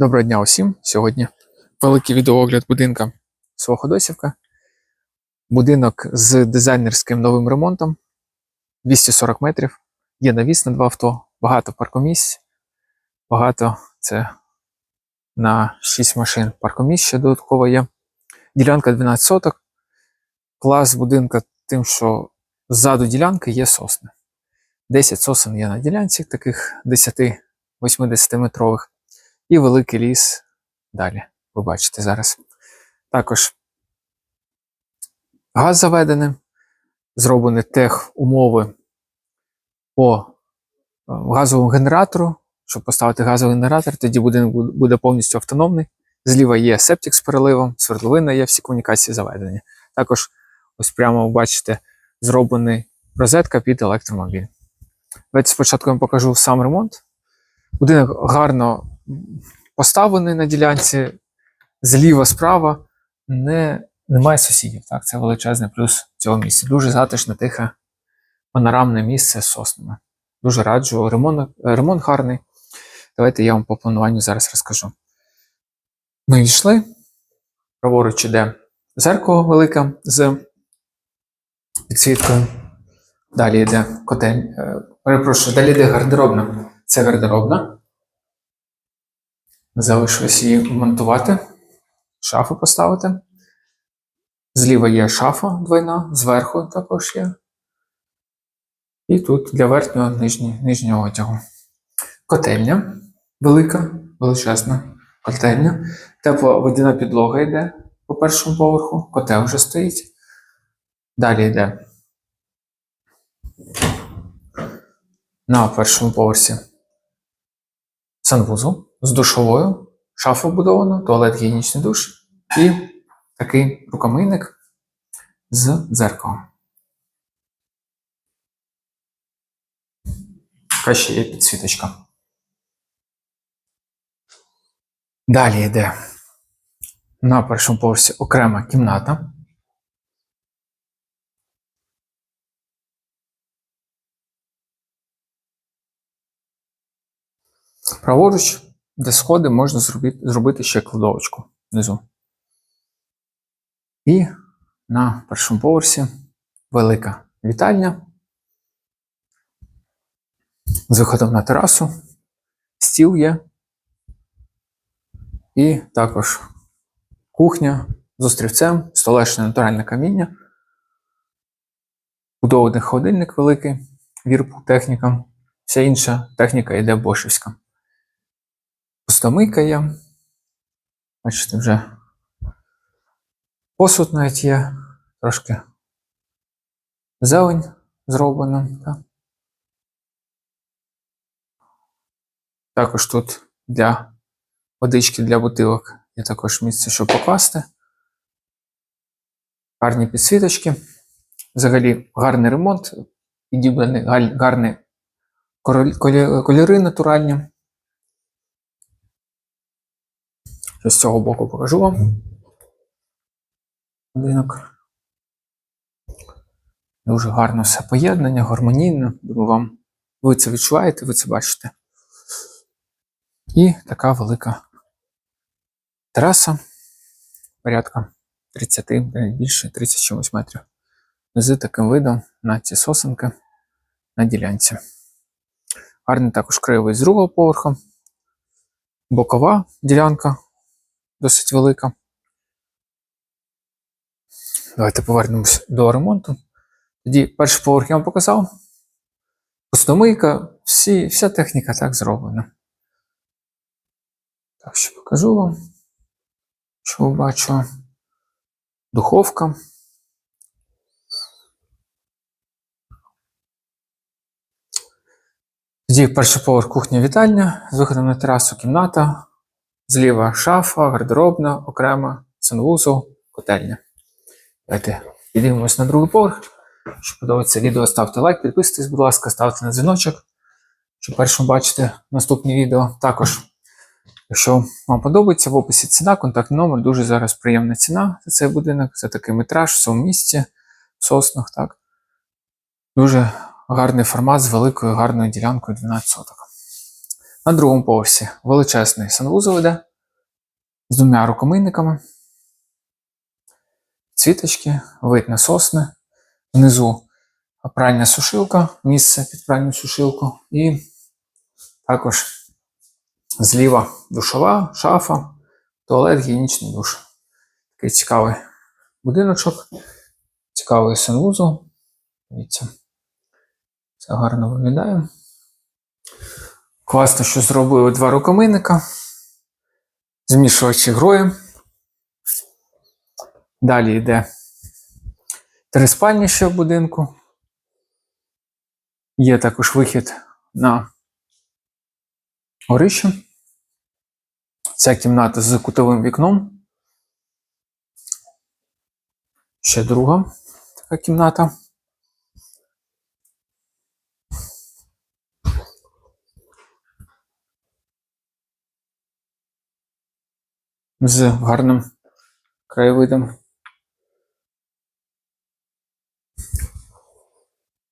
Доброго дня усім. Сьогодні великий відеоогляд будинка Своходосівка. Будинок з дизайнерським новим ремонтом 240 метрів. Є навіс на два авто, багато паркомісць. Багато це на 6 машин паркомісць ще додатково є. Ділянка 12 соток. Клас будинка тим, що ззаду ділянки є сосни. 10 сосен є на ділянці, таких 10-80 метрових і великий ліс далі. Ви бачите зараз. Також газ заведений, зроблені тех умови по е, газовому генератору. Щоб поставити газовий генератор, тоді будинок буде повністю автономний. Зліва є септик з переливом, свердловина є, всі комунікації заведені. Також, ось прямо ви бачите, зроблений розетка під електромобіль. Давайте спочатку я вам покажу сам ремонт. Будинок гарно поставлений на ділянці, зліва, справа, не, немає сусідів. Так? Це величезний плюс цього місця. Дуже затишне, тихе, панорамне місце з соснами. Дуже раджу. Ремонт, ремонт гарний. Давайте я вам по плануванню зараз розкажу. Ми йшли. Праворуч іде зеркало велике з підсвіткою. Далі йде котель. е, Перепрошую, далі йде гардеробна. Це гардеробна. Залишилось її вмонтувати, шафу поставити. Зліва є шафа двойна, зверху також є. І тут для верхнього нижнього, нижнього одягу. Котельня велика, величезна котельня. Тепла водяна підлога йде по першому поверху, котел вже стоїть. Далі йде на першому поверсі санвузол з душовою, шафа вбудована, туалет гігієнічний душ і такий рукомийник з дзеркалом. Така ще є підсвіточка. Далі йде на першому поверсі окрема кімната. Праворуч, де сходи, можна зробити, ще кладовочку внизу. І на першому поверсі велика вітальня з виходом на терасу, стіл є. І також кухня з острівцем, столешне натуральне каміння, будований холодильник великий, вірпу техніка. Вся інша техніка йде бошівська. Пустомийка. Бачите, вже посуд навіть є, трошки зелень зроблена. Так. Також тут для водички для бутилок є також місце, щоб покласти. Гарні підсвіточки. Взагалі гарний ремонт, підібрані галь- гарні кольори натуральні. Що з цього боку покажу вам. Будинок. Дуже гарно все поєднання, гармонійно. Думаю, вам ви це відчуваєте, ви це бачите. І така велика тераса. Порядка 30, навіть більше 30 чимось метрів. З таким видом на ці сосенки на ділянці. Гарний також краєвий з другого поверху. Бокова ділянка досить велика. Давайте повернемось до ремонту. Тоді перший поверх я вам показав. Пустомийка, всі, вся техніка так зроблена. Так що покажу вам, що бачу. Духовка. Тоді перший поверх кухня вітальня, з виходом на терасу кімната, зліва шафа, гардеробна, окрема, санвузол, котельня. Давайте підіймемось на другий поверх. Якщо подобається відео, ставте лайк, підписуйтесь, будь ласка, ставте на дзвіночок, щоб першим бачити наступні відео. Також, якщо вам подобається, в описі ціна, контактний номер, дуже зараз приємна ціна за цей будинок. Це такий метраж в цьому місці, в соснах. Так. Дуже гарний формат з великою гарною ділянкою 12 соток. На другому поверсі величезний санвузол іде з двома рукомийниками, цвіточки, вид на сосни, внизу пральна сушилка, місце під пральну сушилку, і також зліва душова, шафа, туалет, гігієнічний душ. Такий цікавий будиночок, цікавий санвузол. Дивіться, все гарно виглядає. Класно, що зробили два рукомийника, змішувачі грої. Далі йде три спальні ще в будинку. Є також вихід на горище. Ця кімната з кутовим вікном. Ще друга така кімната. З гарним краєвидом.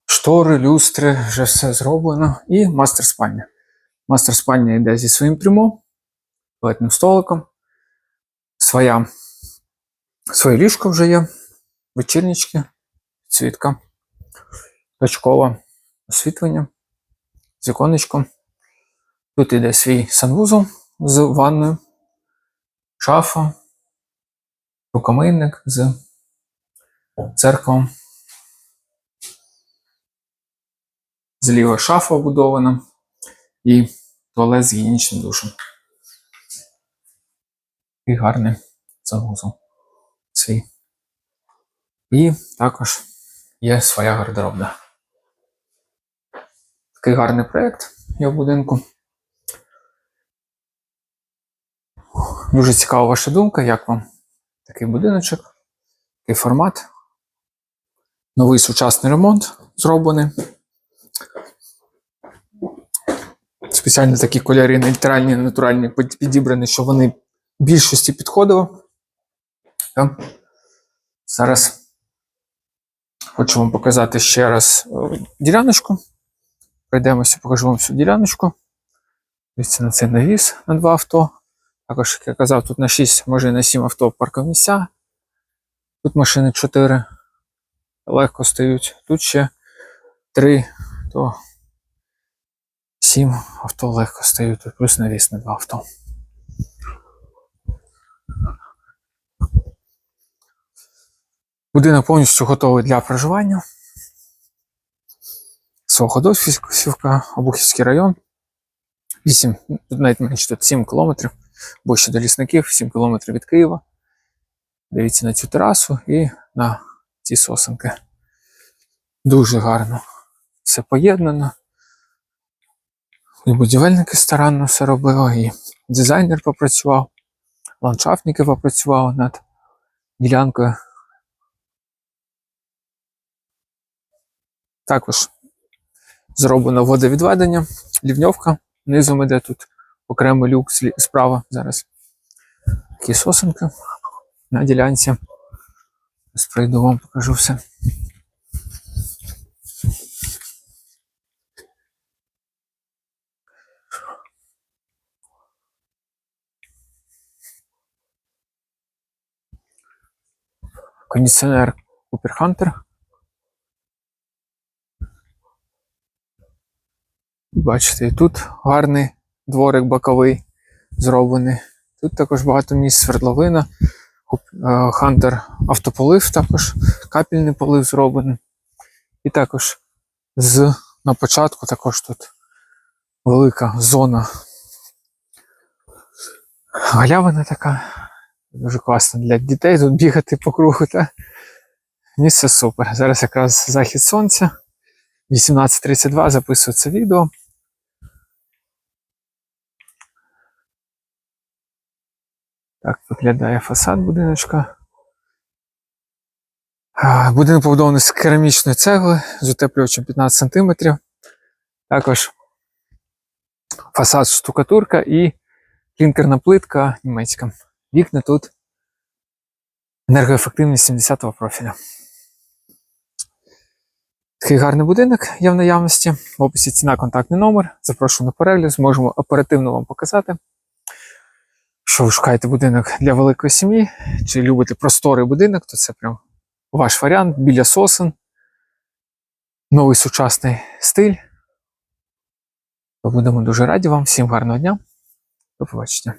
Штори, люстри, вже все зроблено. І мастер спальня. Мастер спальня йде зі своїм трюмом, туалетним столиком. Своя, своє ліжко вже є, вечірнички, цвітка, точкове освітлення з віконечком. Тут йде свій санвузол з ванною, шафа, рукомийник з церквом. Зліва шафа вбудована і туалет з гігієнічним душем. І гарний санвузол свій. І також є своя гардеробна. Такий гарний проєкт є в будинку. Дуже цікава ваша думка, як вам такий будиночок, такий формат. Новий сучасний ремонт зроблений. Спеціально такі кольори нейтральні, натуральні підібрані, щоб вони більшості підходили. Так. Зараз хочу вам показати ще раз е, діляночку. Пройдемося, покажу вам всю діляночку. Дивіться на цей навіс на два авто. Також, як я казав, тут на 6, може на 7 авто паркові місця. Тут машини 4 легко стають. Тут ще 3, то 7 авто легко стають. Тут плюс навіс на 2 авто. Будинок повністю готовий для проживання. Суходосівка, Обухівський район. 8, тут навіть менше тут 7 кілометрів, ще до лісників, 7 кілометрів від Києва. Дивіться на цю терасу і на ці сосенки. Дуже гарно все поєднано. І будівельники старанно все робили, і дизайнер попрацював, ландшафтники попрацювали над ділянкою. Також зроблено водовідведення, лівньовка. Низом іде тут окремий люк справа зараз. Такі сосенки на ділянці. Зараз пройду вам покажу все. Кондиціонер Cooper Hunter. Бачите, і тут гарний дворик боковий зроблений. Тут також багато місць свердловина. Е, Хантер автополив також, капельний полив зроблений. І також з, на початку також тут велика зона. Галявина така. Дуже класно для дітей тут бігати по кругу. Та? Місце супер. Зараз якраз захід сонця. 18.32 записую це відео. Так виглядає фасад будиночка. Будинок побудований з керамічної цегли з утеплювачем 15 см. Також фасад штукатурка і клінкерна плитка німецька. Вікна тут енергоефективність 70-го профіля. Такий гарний будинок є в наявності. В описі ціна, контактний номер. Запрошую на перегляд, зможемо оперативно вам показати. Що ви шукаєте будинок для великої сім'ї, чи любите просторий будинок, то це прям ваш варіант біля сосен. Новий сучасний стиль. Будемо дуже раді вам. Всім гарного дня. До побачення.